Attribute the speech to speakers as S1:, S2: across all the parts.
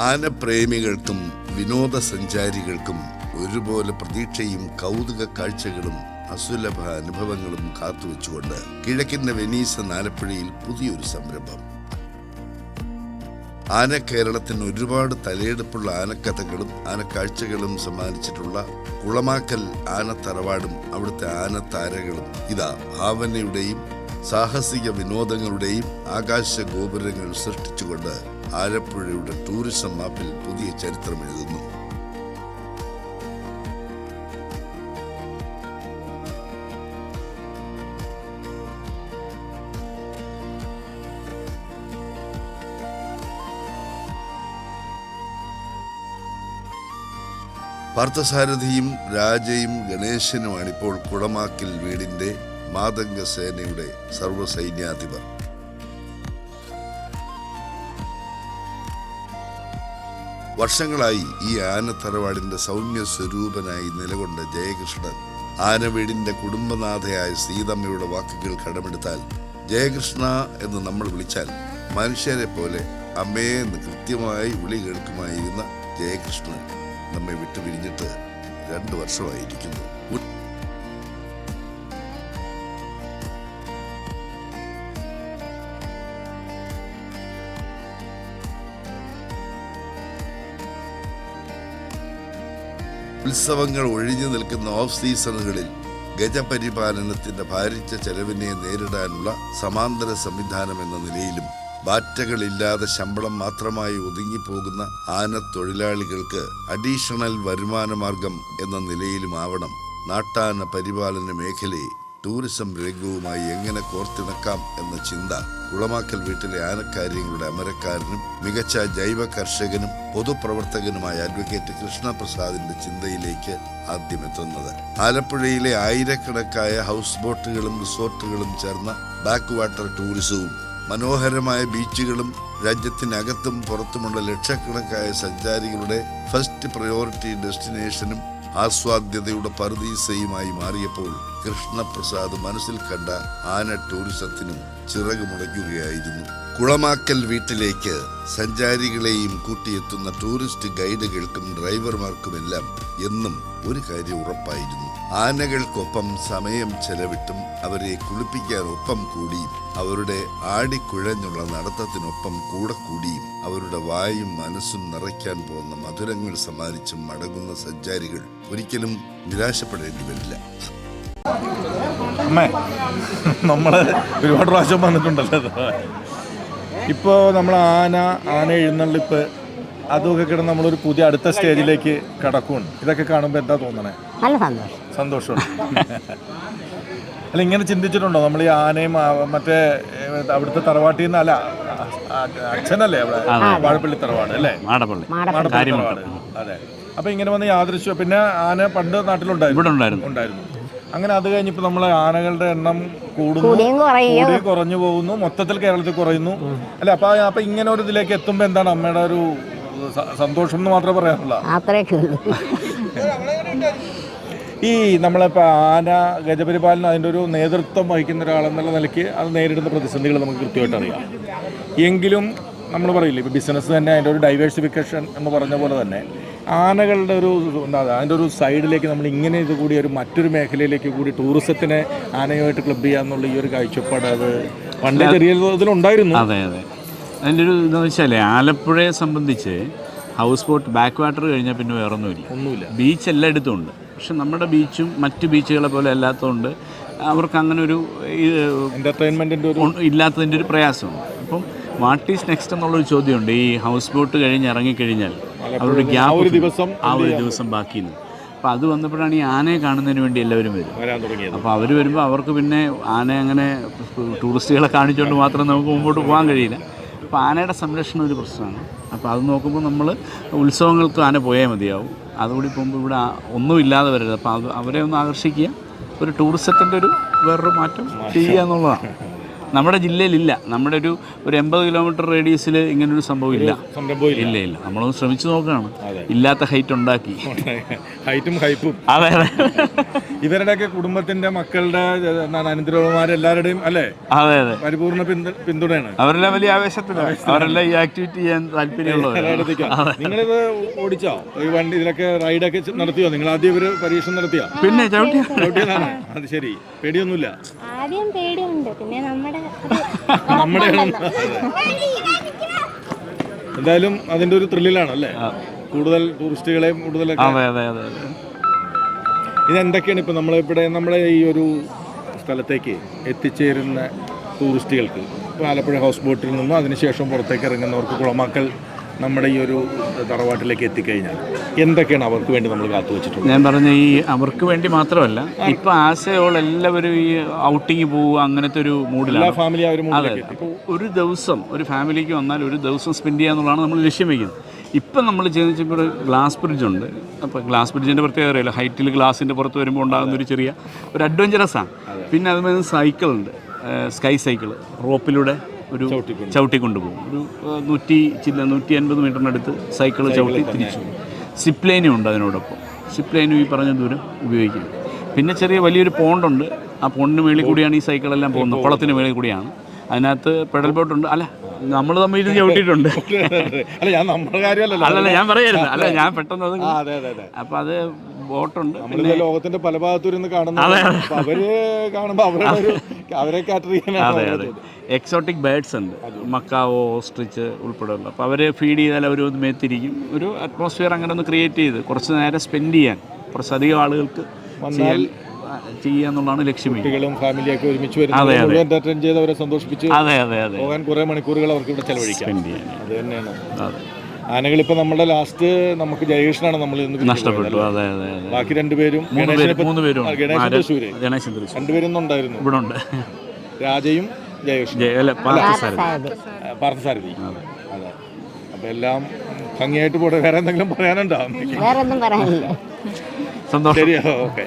S1: ആനപ്രേമികൾക്കും വിനോദസഞ്ചാരികൾക്കും ഒരുപോലെ പ്രതീക്ഷയും കൗതുക കാഴ്ചകളും അസുലഭ അനുഭവങ്ങളും കാത്തുവെച്ചുകൊണ്ട് കിഴക്കിന്റെ വെനീസ് ആലപ്പുഴയിൽ പുതിയൊരു സംരംഭം. ആന കേരളത്തിന് ഒരുപാട് തലയെടുപ്പുള്ള ആനക്കഥകളും ആനക്കാഴ്ചകളും സമ്മാനിച്ചിട്ടുള്ള കുളമാക്കൽ ആനത്തറവാടും അവിടുത്തെ ആനത്താരകളും ഇതാ ഭാവനയുടെയും സാഹസിക വിനോദങ്ങളുടെയും ആകാശ ഗോപുരങ്ങൾ സൃഷ്ടിച്ചുകൊണ്ട് ആലപ്പുഴയുടെ ടൂറിസം മാപ്പിൽ പുതിയ ചരിത്രം എഴുതുന്നു. പാർത്ഥസാരഥിയും രാജയും ഗണേശനുമാണിപ്പോൾ കുളമാക്കിൽ വീടിന്റെ മാതംഗ സേനയുടെ സർവസൈന്യാധിപർ. വർഷങ്ങളായി ഈ ആനത്തറവാടിന്റെ സൗമ്യ സ്വരൂപനായി നിലകൊണ്ട ജയകൃഷ്ണൻ ആനവീടിന്റെ കുടുംബനാഥയായ സീതമ്മയുടെ വാക്കുകൾ കടമെടുത്താൽ ജയകൃഷ്ണ എന്ന് നമ്മൾ വിളിച്ചാൽ മനുഷ്യരെ പോലെ അമ്മയെ എന്ന് കൃത്യമായി വിളി കേൾക്കുമായിരുന്ന ജയകൃഷ്ണൻ നമ്മെ വിട്ടുപിരിഞ്ഞിട്ട് രണ്ടു വർഷമായിരിക്കുന്നു. ഉത്സവങ്ങൾ ഒഴിഞ്ഞു നിൽക്കുന്ന ഓഫ് സീസണുകളിൽ ഗജപരിപാലനത്തിന്റെ ഭാരിച്ച ചെലവിനെ നേരിടാനുള്ള സമാന്തര സംവിധാനം എന്ന നിലയിലും ബാറ്റകളില്ലാതെ ശമ്പളം മാത്രമായി ഒതുങ്ങിപ്പോകുന്ന ആന തൊഴിലാളികൾക്ക് അഡീഷണൽ വരുമാന മാർഗം എന്ന നിലയിലുമാവണം നാട്ടാന പരിപാലന മേഖലയെ ടൂറിസം രംഗവുമായി എങ്ങനെ കോർത്തിണക്കാം എന്ന ചിന്ത കുളമാക്കൽ വീട്ടിലെ ആനക്കാര്യങ്ങളുടെ അമരക്കാരനും മികച്ച ജൈവ കർഷകനും പൊതുപ്രവർത്തകനുമായ അഡ്വക്കേറ്റ് കൃഷ്ണപ്രസാദിന്റെ ചിന്തയിലേക്ക് ആദ്യം എത്തുന്നത് ആലപ്പുഴയിലെ ആയിരക്കണക്കായ ഹൗസ് ബോട്ടുകളും റിസോർട്ടുകളും ചേർന്ന ബാക്ക് വാട്ടർ ടൂറിസവും മനോഹരമായ ബീച്ചുകളും രാജ്യത്തിനകത്തും പുറത്തുമുള്ള ലക്ഷക്കണക്കായ സഞ്ചാരികളുടെ ഫസ്റ്റ് പ്രയോറിറ്റി ഡെസ്റ്റിനേഷനും ആസ്വാദ്യതയുടെ പറുദീസയുമായി മാറിയപ്പോൾ കൃഷ്ണപ്രസാദ് മനസ്സിൽ കണ്ട ആന ടൂറിസത്തിനും ചിറക് മുളയ്ക്കുകയായിരുന്നു. കുളമാക്കൽ വീട്ടിലേക്ക് സഞ്ചാരികളെയും കൂട്ടിയെത്തുന്ന ടൂറിസ്റ്റ് ഗൈഡുകൾക്കും ഡ്രൈവർമാർക്കുമെല്ലാം എന്നും ഒരു കാര്യം ഉറപ്പായിരുന്നു. ആനകൾക്കൊപ്പം സമയം ചെലവിട്ടും അവരെ കുളിപ്പിക്കാൻ ഒപ്പം കൂടിയും അവരുടെ ആടിക്കുഴഞ്ഞുള്ള നടത്തത്തിനൊപ്പം കൂടെ കൂടിയും അവരുടെ വായും മനസ്സും നിറയ്ക്കാൻ പോകുന്ന മധുരങ്ങൾ സമ്മാനിച്ചും മടങ്ങുന്ന സഞ്ചാരികൾ ഒരിക്കലും നിരാശപ്പെടേണ്ടി വരില്ല.
S2: അമ്മേ നമ്മൾ ഒരുപാട് പ്രാവശ്യം വന്നിട്ടുണ്ടല്ലോ ഇപ്പോൾ നമ്മൾ ആന ആന എഴുന്നള്ളിപ്പ് അതൊക്കെ കിടന്ന് നമ്മളൊരു പുതിയ അടുത്ത സ്റ്റേജിലേക്ക് കടക്കുന്നുണ്ട് ഇതൊക്കെ കാണുമ്പോൾ എന്താ തോന്നണേ?
S3: നല്ല സന്തോഷം.
S2: സന്തോഷമുണ്ട് അല്ല ഇങ്ങനെ ചിന്തിച്ചിട്ടുണ്ടോ? നമ്മൾ ഈ ആനയും മറ്റേ അവിടുത്തെ തറവാട്ടിൽ നിന്ന് അല്ല അച്ഛനല്ലേ അവിടെ? വാഴപ്പള്ളി തറവാട് അല്ലേ?
S4: മാടപ്പള്ളി.
S2: തറവാട് അതെ. അപ്പൊ ഇങ്ങനെ വന്ന് യാദൃശ്യം പിന്നെ ആന പണ്ട് നാട്ടിലുണ്ടായിരുന്നു.
S4: ഉണ്ടായിരുന്നു.
S2: അങ്ങനെ അത് കഴിഞ്ഞപ്പോൾ നമ്മളെ ആനകളുടെ എണ്ണം കൂടുന്നു. കുറഞ്ഞു പോകുന്നു. മൊത്തത്തിൽ കേരളത്തിൽ കുറയുന്നു. അല്ല അപ്പൊ അപ്പൊ ഇങ്ങനെ ഒരു ഇതിലേക്ക് എത്തുമ്പോൾ എന്താണ് അമ്മയുടെ ഒരു സന്തോഷം എന്ന് മാത്രമേ
S3: പറയാറുള്ളൂ
S2: ഈ നമ്മളിപ്പോൾ ആന ഗജപരിപാലനം അതിന്റെ ഒരു നേതൃത്വം വഹിക്കുന്ന ഒരാളെന്നുള്ള നിലയ്ക്ക് അത് നേരിടുന്ന പ്രതിസന്ധികൾ നമുക്ക് കൃത്യമായിട്ട് അറിയാം. എങ്കിലും നമ്മൾ പറയില്ലേ ഇപ്പോൾ ബിസിനസ് തന്നെ അതിന്റെ ഒരു ഡൈവേഴ്സിഫിക്കേഷൻ എന്ന് പറഞ്ഞ പോലെ തന്നെ ആനകളുടെ ഒരു എന്താ അതിന്റെ ഒരു സൈഡിലേക്ക് നമ്മൾ ഇങ്ങനെ ഇത് കൂടി ഒരു മറ്റൊരു മേഖലയിലേക്ക് കൂടി ടൂറിസത്തിനെ ആനയുമായിട്ട് ക്ലബ് ചെയ്യാന്നുള്ള ഈ ഒരു കാഴ്ചപ്പാട് അത് പണ്ട് ചെറിയ ഇതിലുണ്ടായിരുന്നു
S4: അതെ അതെ. അതിന്റെ ഒരു എന്താ വെച്ചാൽ ആലപ്പുഴയെ സംബന്ധിച്ച് ഹൗസ് ബോട്ട് ബാക്ക് വാട്ടർ കഴിഞ്ഞാൽ പിന്നെ വേറൊന്നുമില്ല.
S2: ഒന്നുമില്ല.
S4: ബീച്ച് എല്ലായിടത്തും ഉണ്ട് പക്ഷെ നമ്മുടെ ബീച്ചും മറ്റ് ബീച്ചുകളെ പോലെ അല്ലാത്തതുകൊണ്ട് അവർക്ക് അങ്ങനെ ഒരു
S2: എന്റർടൈൻമെന്റിന്റെ ഒരു
S4: ഇല്ലാത്തതിന്റെ ഒരു പ്രയാസമുണ്ട്. അപ്പം വാട്ട് ഈസ് നെക്സ്റ്റ് എന്നുള്ളൊരു ചോദ്യമുണ്ട്. ഈ ഹൗസ് ബോട്ട് കഴിഞ്ഞ് ഇറങ്ങിക്കഴിഞ്ഞാൽ അവരുടെ ഗ്യാപ്
S2: ഒരു ദിവസം
S4: ആ ഒരു ദിവസം ബാക്കിയിരുന്നു. അപ്പോൾ അത് വന്നപ്പോഴാണ് ഈ ആനയെ കാണുന്നതിന് വേണ്ടി എല്ലാവരും വരും അപ്പോൾ അവർ വരുമ്പോൾ അവർക്ക് പിന്നെ ആന അങ്ങനെ ടൂറിസ്റ്റുകളെ കാണിച്ചുകൊണ്ട് മാത്രം നമുക്ക് മുമ്പോട്ട് പോകാൻ കഴിയില്ല. അപ്പോൾ ആനയുടെ സംരക്ഷണം ഒരു പ്രശ്നമാണ്. അപ്പോൾ അത് നോക്കുമ്പോൾ നമ്മൾ ഉത്സവങ്ങൾക്ക് ആന പോയാൽ മതിയാവും. അതുകൂടി പോകുമ്പോൾ ഇവിടെ ഒന്നുമില്ലാതെ വരരുത്. അപ്പോൾ അത് അവരെ ഒന്ന് ആകർഷിക്കുക. ഒരു ടൂറിസത്തിന്റെ ഒരു വേറൊരു മാറ്റം. ചെയ്യുക എന്നുള്ളതാണ്. നമ്മുടെ ജില്ലയിലില്ല. നമ്മുടെ ഒരു ഒരു എൺപത് കിലോമീറ്റർ റേഡിയസിൽ ഇങ്ങനൊരു സംഭവം ഇല്ല
S2: ഇല്ല
S4: ഇല്ല ഇല്ല. നമ്മളൊന്ന് ശ്രമിച്ചു നോക്കുകയാണ് ഇല്ലാത്ത ഹൈറ്റ് ഉണ്ടാക്കി.
S2: ഹൈറ്റും ഹൈപ്പും
S4: അതെ അതെ.
S2: ഇവരുടെയൊക്കെ കുടുംബത്തിന്റെ മക്കളുടെ അനന്തരവന്മാരെല്ലാവരുടെയും അല്ലേ?
S4: അതെ അതെ.
S2: പരിപൂർണ പിന്തുണയാണ്.
S4: അവരെല്ലാം വലിയ ആവേശത്തിലാണ്. അവരെല്ലാം ഈ ആക്ടിവിറ്റി ചെയ്യാൻ താല്പര്യമുള്ളത്
S2: നിങ്ങളിത് ഓടിച്ചോ? ഈ വണ്ടി ഇതിലൊക്കെ റൈഡൊക്കെ ഒക്കെ നടത്തിയോ? നിങ്ങൾ ആദ്യം ഒരു പരീക്ഷണം നടത്തിയോ?
S4: പിന്നെ
S2: ചവിട്ടിയതാണ്. അത് ശരി. പേടിയൊന്നുമില്ല.
S3: ആദ്യം പേടിയുണ്ട്. പിന്നെ നമ്മുടെ
S2: നമ്മുടെ എന്തായാലും അതിന്റെ ഒരു ത്രില്ലിലാണ് അല്ലേ? കൂടുതൽ ടൂറിസ്റ്റുകളെയും കൂടുതൽ
S4: അതെ അതെ അതെ
S2: ഇതെന്തൊക്കെയാണ് ഇപ്പൊ നമ്മളിവിടെ നമ്മുടെ ഈ ഒരു സ്ഥലത്തേക്ക് എത്തിച്ചേരുന്ന ടൂറിസ്റ്റുകൾക്ക് ഇപ്പോൾ ആലപ്പുഴ ഹൗസ് ബോട്ടിൽ നിന്നും അതിനുശേഷം പുറത്തേക്ക് ഇറങ്ങുന്നവർക്ക് കുളമാക്കൽ നമ്മുടെ ഈ ഒരു തറവാട്ടിലേക്ക് എത്തിക്കഴിഞ്ഞാൽ എന്തൊക്കെയാണ് അവർക്ക് വേണ്ടി നമ്മൾ കാത്തു വെച്ചിട്ടുള്ളത്
S4: ഞാൻ പറഞ്ഞ ഈ അവർക്ക് വേണ്ടി മാത്രമല്ല ഇപ്പൊ ആശയോൾ എല്ലാവരും ഈ ഔട്ടിങ് പോവുക അങ്ങനത്തെ ഒരു മൂഡിലാണ്
S2: ഫാമിലി
S4: അതെ. അപ്പോൾ ഒരു ദിവസം ഒരു ഫാമിലിക്ക് വന്നാൽ ഒരു ദിവസം സ്പെൻഡ് ചെയ്യുക എന്നുള്ളതാണ് നമ്മൾ ലക്ഷ്യം വയ്ക്കുന്നത് ഇപ്പം നമ്മൾ ചെയ്യുന്ന ഒരു ഗ്ലാസ് ബ്രിഡ്ജ് ഉണ്ട്. അപ്പോൾ ഗ്ലാസ് ബ്രിഡ്ജിന്റെ പ്രത്യേകത അറിയില്ല. ഹൈറ്റിൽ ഗ്ലാസിന്റെ പുറത്ത് വരുമ്പോൾ ഉണ്ടാകുന്ന ഒരു ചെറിയ ഒരു അഡ്വഞ്ചറസ് ആണ്. പിന്നെ അതുപോലെ സൈക്കിൾ ഉണ്ട്. സ്കൈ സൈക്കിൾ റോപ്പിലൂടെ ഒരു ചവിട്ടി കൊണ്ടുപോകും. ഒരു നൂറ്റി ചില്ല നൂറ്റി അൻപത് മീറ്ററിനടുത്ത് സൈക്കിൾ ചവിട്ടി തിരിച്ചു പോകും. സിപ്പ് ലൈനും ഉണ്ട് അതിനോടൊപ്പം. സിപ്പ് ലൈനും ഈ പറഞ്ഞ ദൂരം ഉപയോഗിക്കും. പിന്നെ ചെറിയ വലിയൊരു പോണ്ടുണ്ട്. ആ പോണ്ടിന് മേളിൽ കൂടിയാണ് ഈ സൈക്കിളെല്ലാം പോകുന്നത്. കുളത്തിന് മേളിൽ കൂടിയാണ്. അതിനകത്ത് പെഡൽ ബോട്ടുണ്ട് അല്ല നമ്മൾ തമ്മിൽ ഇരുന്ന് ചവിട്ടിയിട്ടുണ്ട്
S2: അല്ല ഞാൻ നമ്മുടെ കാര്യമല്ലല്ലോ.
S4: അല്ലല്ല ഞാൻ പറയായിരുന്നു. അല്ല ഞാൻ പെട്ടെന്ന് അത്
S2: അതെ അതെ അതെ.
S4: അപ്പം അത് ബോട്ടുണ്ട്.
S2: നമ്മളിത് ലോകത്തിന്റെ പല ഭാഗത്തും കാണുന്നത് അപ്പൊ അവർ കാണുമ്പോ അവരുടെ ഒരു അവരെ കാറ്റർ
S4: അതെ അതെ. എക്സോട്ടിക് ബേർഡ്സ് ഉണ്ട്. മക്കാവോ ഓസ്ട്രിച്ച് ഉൾപ്പെടെയുള്ള അപ്പോൾ അവരെ ഫീഡ് ചെയ്താൽ അവർ ഒന്ന് മേത്തിരിക്കും. ഒരു അറ്റ്മോസ്ഫിയർ അങ്ങനെ ഒന്ന് ക്രിയേറ്റ് ചെയ്ത് കുറച്ച് നേരം സ്പെൻഡ് ചെയ്യാൻ കുറച്ചധികം ആളുകൾക്ക് ചെയ്യാൻ ചെയ്യുക എന്നുള്ളതാണ് ലക്ഷ്യം.
S2: കുട്ടികളും ഫാമിലിയൊക്കെ ഒരുമിച്ച് വരുന്ന എന്റർടൈൻ ചെയ്ത് അവരെ സന്തോഷിപ്പിച്ച്
S4: അതെ അതെ അതെ.
S2: പോകാൻ കുറേ മണിക്കൂറുകൾ അവർക്ക് ഇവിടെ ചെലവഴിക്കാം. അത് തന്നെയാണ്.
S4: അതെ.
S2: ആനകളിപ്പോ നമ്മുടെ ലാസ്റ്റ് നമുക്ക് ജയകൃഷ്ണനാണ് നമ്മൾ ഇന്ന്
S4: നഷ്ടപ്പെട്ടു. അതെ അതെ
S2: ബാക്കി രണ്ടുപേരും
S4: മൂന്ന് പേരും
S2: ഗണേശൻ തൃശ്ശൂര്.
S4: ഗണേശൻ തൃശ്ശൂർ
S2: രണ്ടുപേരും ഉണ്ടായിരുന്നു.
S4: ഇവിടെ ഉണ്ട്.
S2: രാജയും ജയകൃഷ്ണൻ
S4: പാർത്ഥസാരഥി
S2: അതെ. അപ്പൊ എല്ലാം ഭംഗിയായിട്ട് പോട്ടെ. വേറെ എന്തെങ്കിലും പറയാനുണ്ടോ?
S3: ശരിയാ പറയാനില്ല.
S4: സന്തോഷം.
S2: ശരിയോ ഓക്കെ.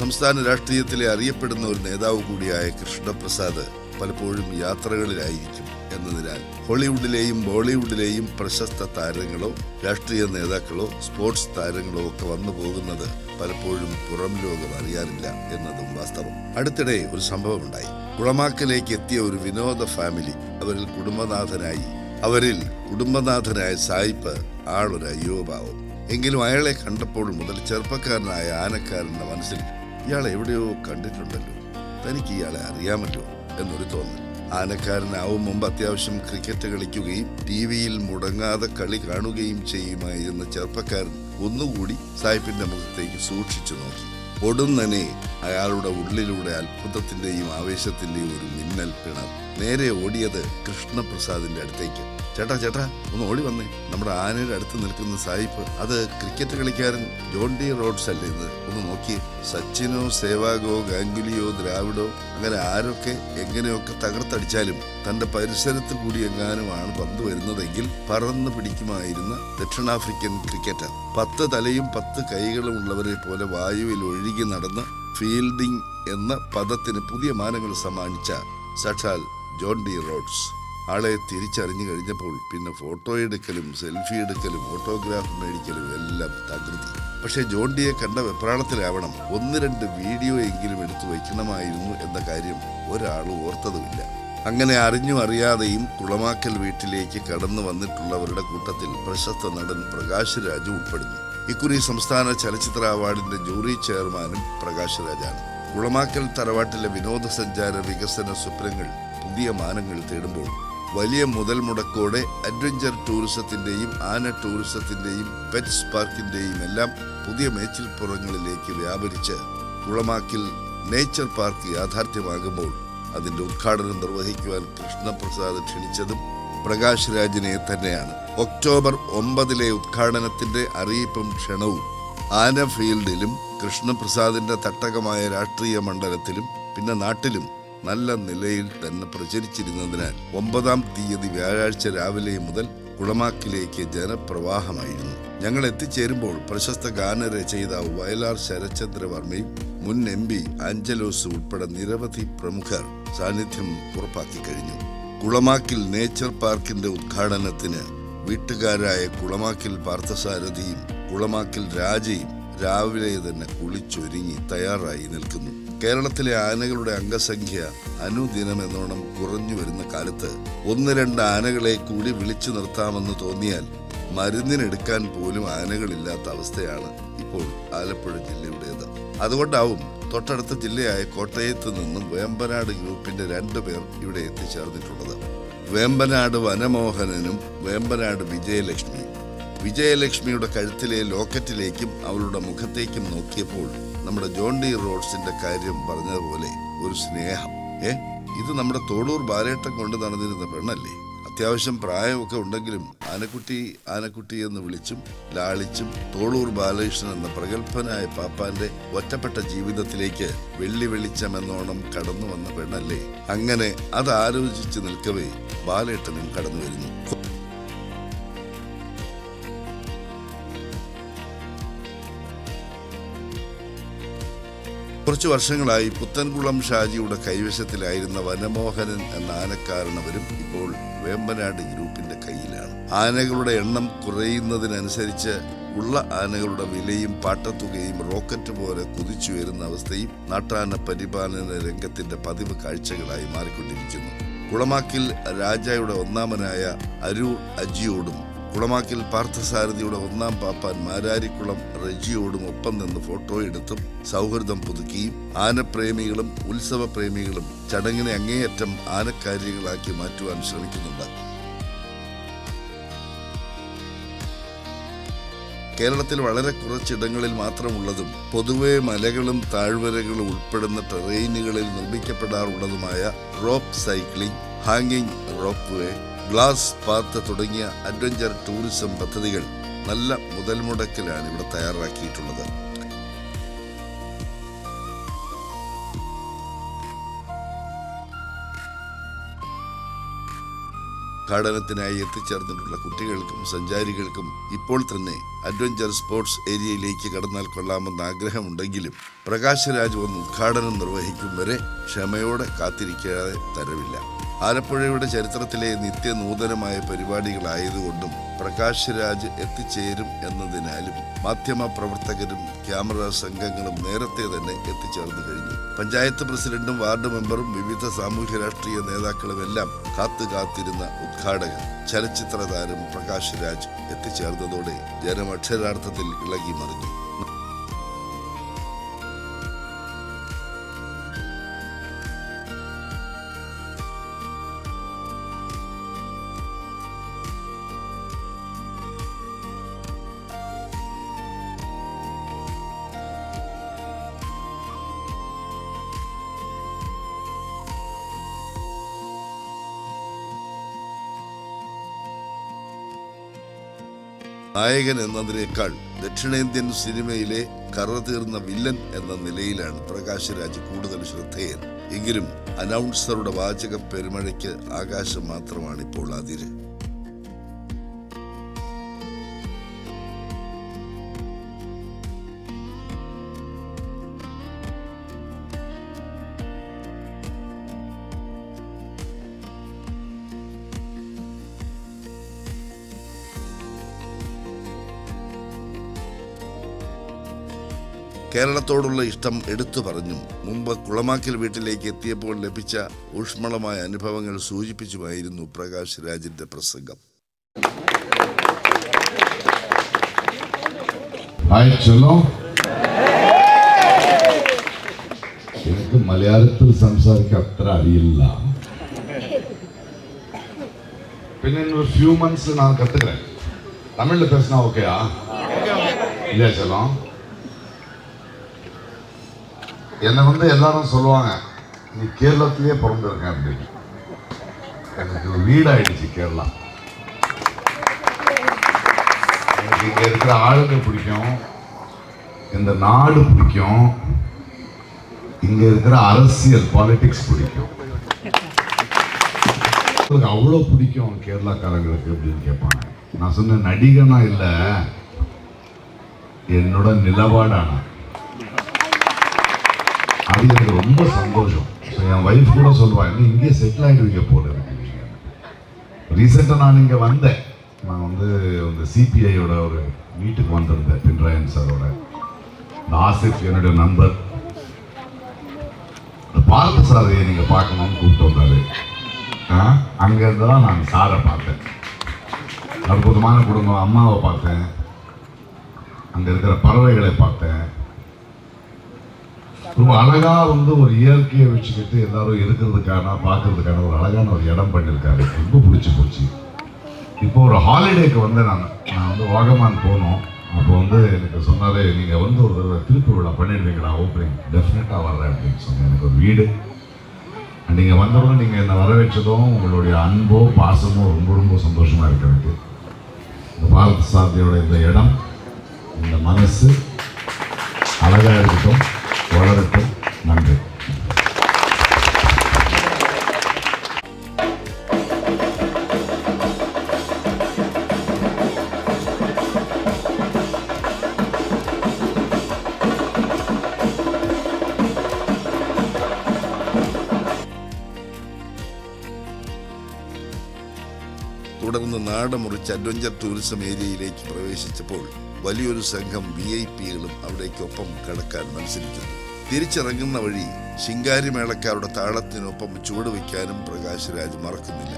S1: സംസ്ഥാന രാഷ്ട്രീയത്തിലെ അറിയപ്പെടുന്ന ഒരു നേതാവ് കൂടിയായ കൃഷ്ണപ്രസാദ് പലപ്പോഴും യാത്രകളിലായിരിക്കും എന്നതിനാൽ ഹോളിവുഡിലെയും ബോളിവുഡിലെയും പ്രശസ്ത താരങ്ങളോ രാഷ്ട്രീയ നേതാക്കളോ സ്പോർട്സ് താരങ്ങളോ ഒക്കെ വന്നു പോകുന്നത് പലപ്പോഴും പുറം ലോകം അറിയാറില്ല എന്നതും വാസ്തവം. അടുത്തിടെ ഒരു സംഭവം ഉണ്ടായി കുളമാക്കലേക്ക് എത്തിയ ഒരു വിനോദ ഫാമിലി അവരിൽ കുടുംബനാഥനായി. അവരിൽ കുടുംബനാഥനായ സായിപ്പ് ആളൊരു അയ്യോഭാവം എങ്കിലും അയാളെ കണ്ടപ്പോൾ മുതൽ ചെറുപ്പക്കാരനായ ആനക്കാരന്റെ മനസ്സിൽ ഇയാളെ എവിടെയോ കണ്ടിട്ടുണ്ടല്ലോ. തനിക്ക് ഇയാളെ അറിയാമല്ലോ എന്നൊരു തോന്നൽ. ആനക്കാരനാവും മുമ്പ് അത്യാവശ്യം ക്രിക്കറ്റ് കളിക്കുകയും ടി വിയിൽ മുടങ്ങാതെ കളി കാണുകയും ചെയ്യുമായിരുന്ന ചെറുപ്പക്കാരൻ ഒന്നുകൂടി സായിപ്പിന്റെ മുഖത്തേക്ക് സൂക്ഷിച്ചു നോക്കി. ഒടുന്നനെ അയാളുടെ ഉള്ളിലൂടെ അത്ഭുതത്തിന്റെയും ആവേശത്തിന്റെയും ഒരു മിന്നൽ പിണർ നേരെ ഓടിയത് കൃഷ്ണപ്രസാദിന്റെ അടുത്തേക്ക്. ചേട്ടാ ചേട്ടാ ഒന്ന് ഓടി വന്നേ. നമ്മുടെ ആനയുടെ അടുത്ത് നിൽക്കുന്ന സായിപ്പ് അത് ക്രിക്കറ്റ് കളിക്കാരൻ ജോൺ ഡി റോഡ്സ് അല്ലേ ഇത് ഒന്ന് നോക്കി. സച്ചിനോ സേവാഗോ ഗാംഗുലിയോ ദ്രാവിഡോ അങ്ങനെ ആരൊക്കെ എങ്ങനെയൊക്കെ തകർത്തടിച്ചാലും തന്റെ പരിസരത്ത് കൂടി എങ്ങാനുമാണ് പന്ത് വരുന്നതെങ്കിൽ പറന്ന് പിടിക്കുമായിരുന്ന ദക്ഷിണാഫ്രിക്കൻ ക്രിക്കറ്റർ. പത്ത് തലയും പത്ത് കൈകളും ഉള്ളവരെ പോലെ വായുവിൽ ഒഴുകി നടന്ന് ഫീൽഡിംഗ് എന്ന പദത്തിന് പുതിയ മാനങ്ങൾ സമ്മാനിച്ച സാക്ഷാൽ ജോൺ ഡി റോഡ്സ് ആളെ തിരിച്ചറിഞ്ഞു കഴിഞ്ഞപ്പോൾ പിന്നെ ഫോട്ടോ എടുക്കലും സെൽഫി എടുക്കലും ഫോട്ടോഗ്രാഫ് മേടിക്കലും എല്ലാം തകൃതി. പക്ഷേ ജോൺ ഡിയെ കണ്ട വെപ്രാളത്തിലാവണം. ഒന്ന് രണ്ട് വീഡിയോ എങ്കിലും എടുത്തു വയ്ക്കണമായിരുന്നു എന്ന കാര്യം ഒരാൾ ഓർത്തതുമില്ല. അങ്ങനെ അറിഞ്ഞും അറിയാതെയും കുളമാക്കൽ വീട്ടിലേക്ക് കടന്നു വന്നിട്ടുള്ളവരുടെ കൂട്ടത്തിൽ പ്രശസ്ത നടൻ പ്രകാശ് രാജു ഉൾപ്പെടുന്നു. ഇക്കുറി സംസ്ഥാന ചലച്ചിത്ര അവാർഡിന്റെ ജൂറി ചെയർമാനും പ്രകാശ് രാജാണ്. കുളമാക്കൽ തറവാട്ടിലെ വിനോദസഞ്ചാര വികസന സ്വപ്നങ്ങൾ പുതിയ മാനങ്ങൾ തേടുമ്പോൾ വലിയ മുതൽ മുടക്കോടെ അഡ്വഞ്ചർ ടൂറിസത്തിന്റെയും ആന ടൂറിസത്തിന്റെയും പെറ്റ്സ് പാർക്കിന്റെയും എല്ലാം പുതിയ മേച്ചിൽപ്പുറങ്ങളിലേക്ക് വ്യാപരിച്ച് കുളമാക്കിൽ നേച്ചർ പാർക്ക് യാഥാർത്ഥ്യമാകുമ്പോൾ അതിന്റെ ഉദ്ഘാടനം നിർവഹിക്കുവാൻ കൃഷ്ണപ്രസാദ് ക്ഷണിച്ചതും പ്രകാശ് രാജിനെ തന്നെയാണ്. ഒക്ടോബർ ഒമ്പതിലെ ഉദ്ഘാടനത്തിന്റെ അറിയിപ്പും ക്ഷണവും ആന ഫീൽഡിലും കൃഷ്ണപ്രസാദിന്റെ തട്ടകമായ രാഷ്ട്രീയ മണ്ഡലത്തിലും പിന്നെ നാട്ടിലും നല്ല നിലയിൽ തന്നെ പ്രചരിച്ചിരുന്നതിനാൽ ഒമ്പതാം തീയതി വ്യാഴാഴ്ച രാവിലെ മുതൽ കുളമാക്കിലേക്ക് ജനപ്രവാഹമായിരുന്നു. ഞങ്ങൾ എത്തിച്ചേരുമ്പോൾ പ്രശസ്ത ഗാനരചയിതാവ് വയലാർ ശരചന്ദ്രവർമ്മയും മുൻ എം പി ആഞ്ചലോസ് ഉൾപ്പെടെ നിരവധി പ്രമുഖർ സാന്നിധ്യം ഉറപ്പാക്കി കഴിഞ്ഞു. കുളമാക്കിൽ നേച്ചർ പാർക്കിന്റെ ഉദ്ഘാടനത്തിന് വീട്ടുകാരായ കുളമാക്കിൽ പാർത്ഥസാരഥിയും കുളമാക്കിൽ രാജയും രാവിലെ തന്നെ കുളിച്ചൊരുങ്ങി തയ്യാറായി നിൽക്കുന്നു. കേരളത്തിലെ ആനകളുടെ അംഗസംഖ്യ അനുദിനം എന്നോണം കുറഞ്ഞു വരുന്ന കാലത്ത് ഒന്ന് രണ്ട് ആനകളെ കൂടി വിളിച്ചു നിർത്താമെന്ന് തോന്നിയാൽ മരുന്നിനെടുക്കാൻ പോലും ആനകളില്ലാത്ത അവസ്ഥയാണ് ഇപ്പോൾ ആലപ്പുഴ ജില്ലയുടേത്. അതുകൊണ്ടാവും തൊട്ടടുത്ത ജില്ലയായ കോട്ടയത്ത് നിന്നും വേമ്പനാട് ഗ്രൂപ്പിന്റെ രണ്ടു പേർ ഇവിടെ എത്തിച്ചേർന്നിട്ടുള്ളത്. വേമ്പനാട് വനമോഹനനും വേമ്പനാട് വിജയലക്ഷ്മിയും വിജയലക്ഷ്മിയുടെ കഴുത്തിലെ ലോക്കറ്റിലേക്കും അവളുടെ മുഖത്തേക്കും നോക്കിയപ്പോൾ നമ്മുടെ ജോൺ ഡി റോഡ്സിന്റെ കാര്യം പറഞ്ഞതുപോലെ ഒരു സ്നേഹം. ഏ? ഇത് നമ്മുടെ തോളൂർ ബാലേട്ടം കൊണ്ട് നടന്നിരുന്ന പെണ്ണല്ലേ? അത്യാവശ്യം പ്രായമൊക്കെ ഉണ്ടെങ്കിലും ആനക്കുട്ടി ആനക്കുട്ടി എന്ന് വിളിച്ചും ലാളിച്ചും തോളൂർ ബാലകൃഷ്ണൻ എന്ന പ്രഗത്ഭനായ പാപ്പാന്റെ ഒറ്റപ്പെട്ട ജീവിതത്തിലേക്ക് വെള്ളി വെളിച്ചമെന്നോണം കടന്നു വന്ന പെണ്ണല്ലേ? അങ്ങനെ അത് ആലോചിച്ച് നിൽക്കവേ ബാലേട്ടനും കടന്നു വരുന്നു. കുറച്ചു വർഷങ്ങളായി പുത്തൻകുളം ഷാജിയുടെ കൈവശത്തിലായിരുന്ന വനമോഹനൻ എന്ന ആനക്കാരനവരും ഇപ്പോൾ വേമ്പനാട് ഗ്രൂപ്പിന്റെ കയ്യിലാണ്. ആനകളുടെ എണ്ണം കുറയുന്നതിനനുസരിച്ച് ഉള്ള ആനകളുടെ വിലയും പാട്ടത്തുകയും റോക്കറ്റ് പോലെ കുതിച്ചുയരുന്ന അവസ്ഥയും നാട്ടാന പരിപാലന രംഗത്തിന്റെ പതിവ് കാഴ്ചകളായി മാറിക്കൊണ്ടിരിക്കുന്നു. കുളമാക്കിൽ രാജായുടെ ഒന്നാമനായ അരൂർ അജിയോടും കുളമാക്കിൽ പാർത്ഥസാരഥിയുടെ ഒന്നാം പാപ്പാൻ മാരാരിക്കുളം റജിയോടും ഒപ്പം നിന്ന് ഫോട്ടോ എടുത്തും സൗഹൃദം പുതുക്കിയും ആനപ്രേമികളും ഉത്സവപ്രേമികളും ചടങ്ങിനെ അങ്ങേയറ്റം ആനക്കാരികളാക്കി മാറ്റുവാൻ ശ്രമിക്കുന്നുണ്ട്. കേരളത്തിൽ വളരെ കുറച്ചിടങ്ങളിൽ മാത്രമുള്ളതും പൊതുവെ മലകളും താഴ്വരകളും ഉൾപ്പെടുന്ന ട്രെയിനുകളിൽ നിർമ്മിക്കപ്പെടാറുള്ളതുമായ റോപ്പ് സൈക്ലിംഗ് ഹാങ്ങിങ് റോപ്പ് വേ ഗ്ലാസ് പാത്ത് തുടങ്ങിയ അഡ്വഞ്ചർ ടൂറിസം പദ്ധതികൾ നല്ല മുതൽമുടക്കിലാണ് ഇവിടെ തയ്യാറാക്കിയിട്ടുള്ളത്. ഉദ്ഘാടനത്തിനായി എത്തിച്ചേർന്നിട്ടുള്ള കുട്ടികൾക്കും സഞ്ചാരികൾക്കും ഇപ്പോൾ തന്നെ അഡ്വഞ്ചർ സ്പോർട്സ് ഏരിയയിലേക്ക് കടന്നാൽ കൊള്ളാമെന്ന ആഗ്രഹമുണ്ടെങ്കിലും പ്രകാശരാജ് വന്ന് ഉദ്ഘാടനം നിർവഹിക്കും വരെ ക്ഷമയോടെ കാത്തിരിക്കാതെ തരവില്ല. ആലപ്പുഴയുടെ ചരിത്രത്തിലെ നിത്യനൂതനമായ പരിപാടികളായതുകൊണ്ടും പ്രകാശ് രാജ് എത്തിച്ചേരും എന്നതിനാലും മാധ്യമ പ്രവർത്തകരും ക്യാമറ സംഘങ്ങളും നേരത്തെ തന്നെ എത്തിച്ചേർന്നു കഴിഞ്ഞു. പഞ്ചായത്ത് പ്രസിഡന്റും വാർഡ് മെമ്പറും വിവിധ സാമൂഹ്യ രാഷ്ട്രീയ നേതാക്കളും എല്ലാം കാത്തു കാത്തിരുന്ന ഉദ്ഘാടകൻ ചലച്ചിത്ര താരം പ്രകാശ് രാജ് എത്തിച്ചേർന്നതോടെ ജനം അക്ഷരാർത്ഥത്തിൽ ഇളകി മറിഞ്ഞു. നായകൻ എന്നതിനേക്കാൾ ദക്ഷിണേന്ത്യൻ സിനിമയിലെ കറ തീർന്ന വില്ലൻ എന്ന നിലയിലാണ് പ്രകാശ് രാജ് കൂടുതൽ ശ്രദ്ധേയൻ. എങ്കിലും അനൗൺസറുടെ വാചക പെരുമഴയ്ക്ക് ആകാശം മാത്രമാണ് ഇപ്പോൾ അതിര്. കേരളത്തോടുള്ള ഇഷ്ടം എടുത്തു പറഞ്ഞും മുമ്പ് കുളമാക്കൽ വീട്ടിലേക്ക് എത്തിയപ്പോൾ ലഭിച്ച ഊഷ്മളമായ അനുഭവങ്ങൾ സൂചിപ്പിച്ചുമായിരുന്നു പ്രകാശ് രാജിന്റെ പ്രസംഗം.
S5: എനിക്ക് മലയാളത്തിൽ സംസാരിക്കാൻ അത്ര അറിയില്ല. പിന്നെ ഒരു ഫ്യൂ മന്ത്സ് നാ കത്തുകേ തമിഴിൽ പേസിനാ ഓക്കെയാ? ഇല്ല ചെല്ലാം. என்னை வந்து எல்லாரும் சொல்லுவாங்க நீ கேரளத்திலேயே பிறந்திருக்க அப்படின்னு. எனக்கு வீடாயிடுச்சு கேரளா. எனக்கு இங்கே இருக்கிற ஆளுங்க பிடிக்கும் இந்த நாடு பிடிக்கும் இங்கே இருக்கிற அரசியல் பாலிடிக்ஸ் பிடிக்கும். உங்களுக்கு அவ்வளோ பிடிக்கும் கேரளாக்காரங்களுக்கு அப்படின்னு கேட்பாங்க. நான் சொன்ன நடிகனா இல்லை என்னோட நிலவாடான? அது எனக்கு ரொம்ப சந்தோஷம். ஸோ என் ஒய்ஃப் கூட சொல்லுவாங்க இங்கேயே செட்டில் ஆகிடுவீங்க போல இருக்கு ரீசெண்டாக நான் இங்கே வந்தேன். நான் வந்து இந்த சிபிஐயோட ஒரு வீட்டுக்கு வந்திருந்தேன் பின்ராயன் சாரோட இந்த ஆசிஃப் என்னுடைய நண்பர். பார்த்த சாரையை நீங்கள் பார்க்கணும்னு கூப்பிட்டு வந்தாரு. அங்கேருந்து தான் நான் சாரை பார்த்தேன். அற்புதமான குடும்பம் அம்மாவை பார்த்தேன். அங்கே இருக்கிற பறவைகளை பார்த்தேன். ரொம்ப அழகா வந்து ஒரு இயற்கையை வச்சுக்கிட்டு எல்லாரும் இருக்கிறதுக்கான பார்க்கறதுக்கான ஒரு அழகான ஒரு இடம் பண்ணியிருக்காரு. ரொம்ப பிடிச்சி போச்சு. இப்போ ஒரு ஹாலிடேக்கு வந்தேன் நான் நான் வந்து வாகமான் போனோம். அப்போ வந்து எனக்கு சொன்னாரு நீங்கள் வந்து ஒரு தடவை திருப்பி விழா பண்ணிடுவீங்களா ஓப்பனிங் டெஃபினட்டாக வர்றேன் அப்படின்னு சொன்னேன் எனக்கு ஒரு வீடு. நீங்கள் வந்தவுடனே நீங்கள் என்னை வரவேற்றதும் உங்களுடைய அன்போ பாசமோ ரொம்ப ரொம்ப சந்தோஷமாக இருக்கு எனக்கு இந்த பாரத சாந்தியோட இந்த இடம் இந்த மனசு அழகாக இருக்கட்டும். വളരട്ടെ നന്ദി.
S1: തുടർന്ന് നാട് മുറിച്ച് അഡ്വഞ്ചർ ടൂറിസം ഏരിയയിലേക്ക് പ്രവേശിച്ചപ്പോൾ വലിയൊരു സംഘം വി ഐ പികളും അവിടേക്കൊപ്പം കടക്കാൻ മത്സരിക്കുന്നു. തിരിച്ചിറങ്ങുന്ന വഴി ശിങ്കാരി മേളക്കാരുടെ താളത്തിനൊപ്പം ചുവടുവയ്ക്കാനും പ്രകാശ് രാജ് മറക്കുന്നില്ല.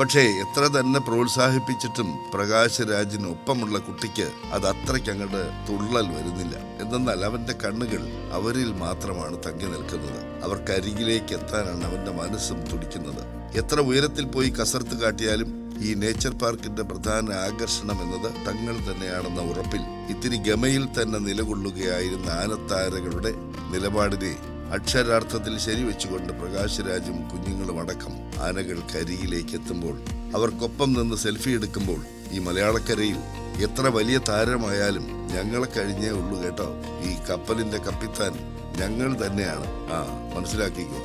S1: പക്ഷേ എത്ര തന്നെ പ്രോത്സാഹിപ്പിച്ചിട്ടും പ്രകാശ് രാജിനൊപ്പമുള്ള കുട്ടിക്ക് അത് അത്രയ്ക്ക് അങ്ങോട്ട് തുള്ളൽ വരുന്നില്ല. എന്തെന്നാൽ അവന്റെ കണ്ണുകൾ അവരിൽ മാത്രമാണ് തങ്ങി നിൽക്കുന്നത്. അവർക്കരികിലേക്ക് എത്താനാണ് അവന്റെ മനസ്സും തുടിക്കുന്നത്. എത്ര ഉയരത്തിൽ പോയി കസർത്ത് കാട്ടിയാലും ഈ നേച്ചർ പാർക്കിന്റെ പ്രധാന ആകർഷണം എന്നത് തങ്ങൾ തന്നെയാണെന്ന ഉറപ്പിൽ ഇത്തിരി ഗമയിൽ തന്നെ നിലകൊള്ളുകയായിരുന്ന ആനത്താരകളുടെ നിലപാടിനെ അക്ഷരാർത്ഥത്തിൽ ശരിവെച്ചുകൊണ്ട് പ്രകാശ് രാജും കുഞ്ഞുങ്ങളും അടക്കം ആനകൾ കരിയിലേക്ക് എത്തുമ്പോൾ അവർക്കൊപ്പം നിന്ന് സെൽഫി എടുക്കുമ്പോൾ ഈ മലയാളക്കരയിൽ എത്ര വലിയ താരമായാലും ഞങ്ങളെ കഴിഞ്ഞേ ഉള്ളൂ കേട്ടോ. ഈ കപ്പലിന്റെ കപ്പിത്താൻ ഞങ്ങൾ തന്നെയാണ്. ആ മനസ്സിലാക്കിക്കോ.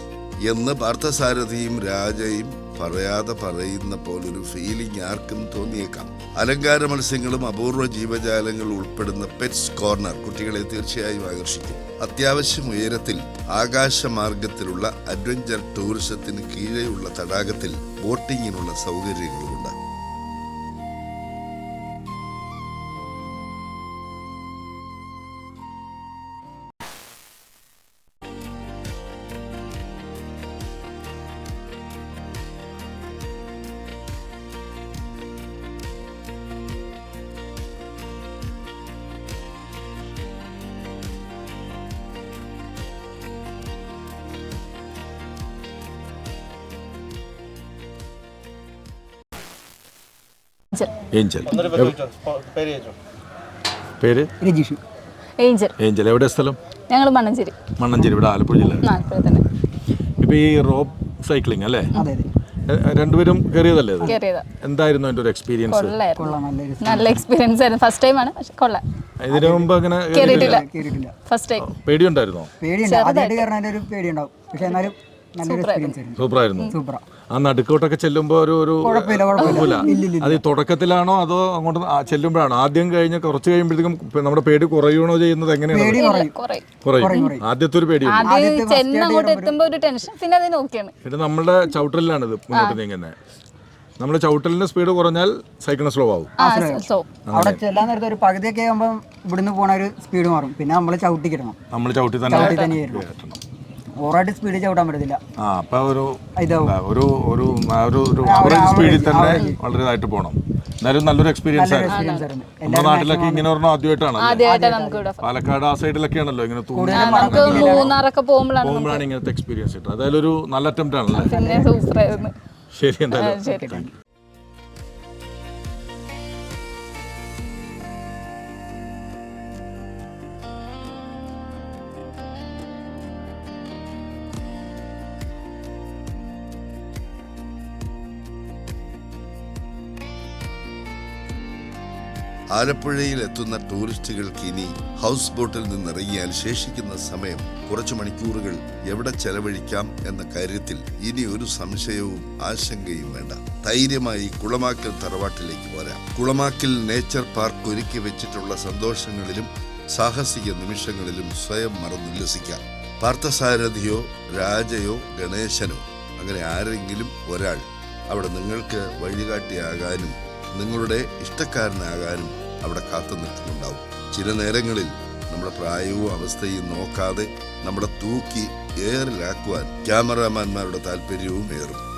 S1: എന്ന് പാർത്ഥസാരഥിയും രാജയും പറയാതെ പറയുന്ന പോലൊരു ഫീലിംഗ് ആർക്കും തോന്നിയേക്കാം. അലങ്കാര മത്സ്യങ്ങളും അപൂർവ ജീവജാലങ്ങൾ ഉൾപ്പെടുന്ന പെറ്റ്സ് കോർണർ കുട്ടികളെ തീർച്ചയായും ആകർഷിക്കും. അത്യാവശ്യം ഉയരത്തിൽ ആകാശമാർഗത്തിലുള്ള അഡ്വഞ്ചർ ടൂറിസത്തിന് കീഴെയുള്ള തടാകത്തിൽ ബോട്ടിങ്ങിനുള്ള സൗകര്യങ്ങളുമുണ്ട്.
S2: ഏഞ്ചൽ പേര്
S6: രജിഷു.
S7: ഏഞ്ചൽ
S2: ഏഞ്ചൽ എവിടെ സ്ഥലം?
S7: ഞങ്ങൾ മണ്ണഞ്ചേരി.
S2: മണ്ണഞ്ചേരി ഇവിടെ ആലപ്പുഴ ജില്ല.
S7: നാൽപ്പത് തന്നെ.
S2: ഇപ്പോൾ ഈ റോപ്പ് സൈക്ലിംഗ് അല്ലേ? രണ്ടുപേരും കയറിയതല്ലേ എന്തായിരുന്നു അതിന്റെ ഒരു എക്സ്പീരിയൻസ്
S7: നല്ല എക്സ്പീരിയൻസ് ആയിരുന്നു. ഫസ്റ്റ് ടൈമാണ് പക്ഷെ കൊള്ളാം.
S2: ഇതിനു മുമ്പ് അങ്ങനെ
S7: കയറിയിട്ടില്ല.
S6: കേറിയിട്ടില്ല
S7: ഫസ്റ്റ് ടൈം
S2: പേടിയുണ്ടായിരുന്നോ?
S6: പേടിയുണ്ട്. ആദ്യമായിട്ട് കയറാൻ ഒരു പേടിയുണ്ടാവും. പക്ഷെ എന്നാലും നല്ലൊരു എക്സ്പീരിയൻസ് ആയിരുന്നു.
S2: സൂപ്പറായിരുന്നു.
S6: സൂപ്പറാ.
S2: ആ നടുക്കോട്ടൊക്കെ ചെല്ലുമ്പോൾ ഒരു ഒരു
S6: കുഴപ്പമില്ല, കുഴപ്പമില്ല.
S2: അത് ഈ തുടക്കത്തിലാണോ അതോ അങ്ങോട്ട് ആ ചെല്ലുമ്പോഴാണോ? ആദ്യം കഴിഞ്ഞ കുറച്ച് കഴിയുമ്പോഴത്തേക്കും നമ്മുടെ പേടി കുറയണോ ചെയ്യുന്നത്
S6: പേടി
S2: എങ്ങനെയാണ്
S6: കുറയും.
S7: കുറേ
S2: കുറയും. ആദ്യത്തെ ഒരു പേടിയുണ്ട്.
S7: ആദ്യം ചെന്ന് അങ്ങോട്ട് എത്തുമ്പോൾ ഒരു ടെൻഷൻ പിന്നെ അതിന് ഓക്കെയാണ്
S2: പിന്നെ നമ്മുടെ ചവിട്ടലിലാണ് ഇത് മുന്നോട്ട് നീങ്ങുന്നത് നമ്മുടെ ചവിട്ടലിന്റെ സ്പീഡ് കുറഞ്ഞാൽ സൈക്കിളിന് സ്ലോ ആവും.
S7: ആ സോ
S6: അവിടെ ചെല്ലാൻ നേരത്തെ ഒരു പകുതിയൊക്കെ ആകുമ്പോൾ ഇവിടുന്ന് പോണ ഒരു സ്പീഡ് മാറും. പിന്നെ നമ്മൾ ചവിട്ടിക്കിടണം
S2: നമ്മൾ ചവിട്ടി തന്നെ
S6: തന്നെ ഓവറായിട്ട് സ്പീഡിൽ ചവിടാൻ പറ്റത്തില്ല.
S2: ആ അപ്പൊ ഒരു
S6: ഇതാവും.
S2: ഒരു ഒരു ഒരു ഒരു ആവറേജ് സ്പീഡിൽ തന്നെ വളരെ ഇതായിട്ട് പോകണം എന്നാലും നല്ലൊരു എക്സ്പീരിയൻസ് ആയിരുന്നു. നമ്മുടെ നാട്ടിലൊക്കെ ഇങ്ങനെ പറഞ്ഞാൽ ആദ്യമായിട്ടാണ് പാലക്കാട് ആ സൈഡിലൊക്കെ ആണല്ലോ ഇങ്ങനെ
S7: മൂന്നാറൊക്കെ പോകുമ്പോഴാണ്
S2: ഇങ്ങനത്തെ എക്സ്പീരിയൻസ് കിട്ടുന്നത്. അതായത് ഒരു നല്ല അറ്റംപ്റ്റ് ആണല്ലേ? ശരി എന്തായാലും.
S1: ആലപ്പുഴയിൽ എത്തുന്ന ടൂറിസ്റ്റുകൾക്ക് ഇനി ഹൗസ് ബോട്ടിൽ നിന്നിറങ്ങിയാൽ ശേഷിക്കുന്ന സമയം കുറച്ച് മണിക്കൂറുകൾ എവിടെ ചെലവഴിക്കാം എന്ന കാര്യത്തിൽ ഇനി ഒരു സംശയവും ആശങ്കയും വേണ്ട. ധൈര്യമായി കുളമാക്കൽ തറവാട്ടിലേക്ക് പോരാം. കുളമാക്കൽ നേച്ചർ പാർക്ക് ഒരുക്കി വെച്ചിട്ടുള്ള സന്തോഷങ്ങളിലും സാഹസിക നിമിഷങ്ങളിലും സ്വയം മറന്നുല്ലസിക്കാം പാർത്ഥസാരഥിയോ രാജയോ ഗണേശനോ അങ്ങനെ ആരെങ്കിലും ഒരാൾ അവിടെ നിങ്ങൾക്ക് വഴികാട്ടിയാകാനും നിങ്ങളുടെ ഇഷ്ടക്കാരനാകാനും അവിടെ കാത്തു നിൽക്കുന്നുണ്ടാവും. ചില നേരങ്ങളിൽ നമ്മുടെ പ്രായവും അവസ്ഥയും നോക്കാതെ നമ്മുടെ തൂക്കി ഏറിലാക്കുവാൻ ക്യാമറാമാന്മാരുടെ താല്പര്യവും ഏറും.